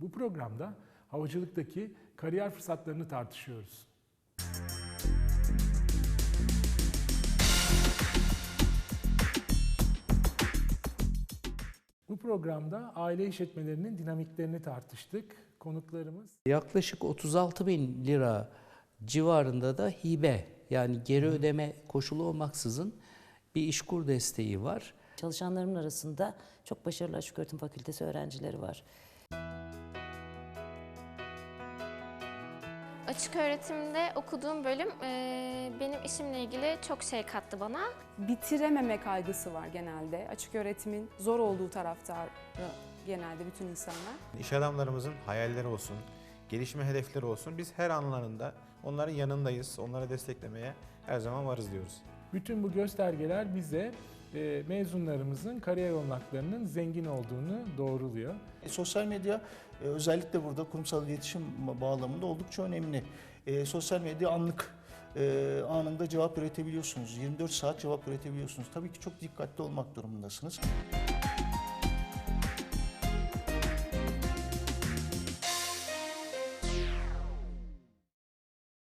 Bu programda havacılıktaki kariyer fırsatlarını tartışıyoruz. Bu programda aile işletmelerinin dinamiklerini tartıştık. Konuklarımız Yaklaşık 36 bin lira civarında da hibe yani geri ödeme koşulu olmaksızın bir işkur desteği var. Çalışanlarımın arasında çok başarılı açık öğretim fakültesi öğrencileri var. Açık öğretimde okuduğum bölüm eee, benim işimle ilgili çok şey kattı bana. bitirememe kaygısı var genelde. Açık öğretimin zor olduğu taraftarı genelde bütün insanlar. İş adamlarımızın hayalleri olsun, gelişme hedefleri olsun. Biz her anlarında onların yanındayız. Onları desteklemeye her zaman varız diyoruz. Bütün bu göstergeler bize e, mezunlarımızın kariyer olanaklarının zengin olduğunu doğruluyor. E, Sosyal medya e, özellikle burada kurumsal iletişim bağlamında oldukça önemli. E, sosyal medya anlık e, anında cevap üretebiliyorsunuz. 24 saat cevap üretebiliyorsunuz. Tabii ki çok dikkatli olmak durumundasınız.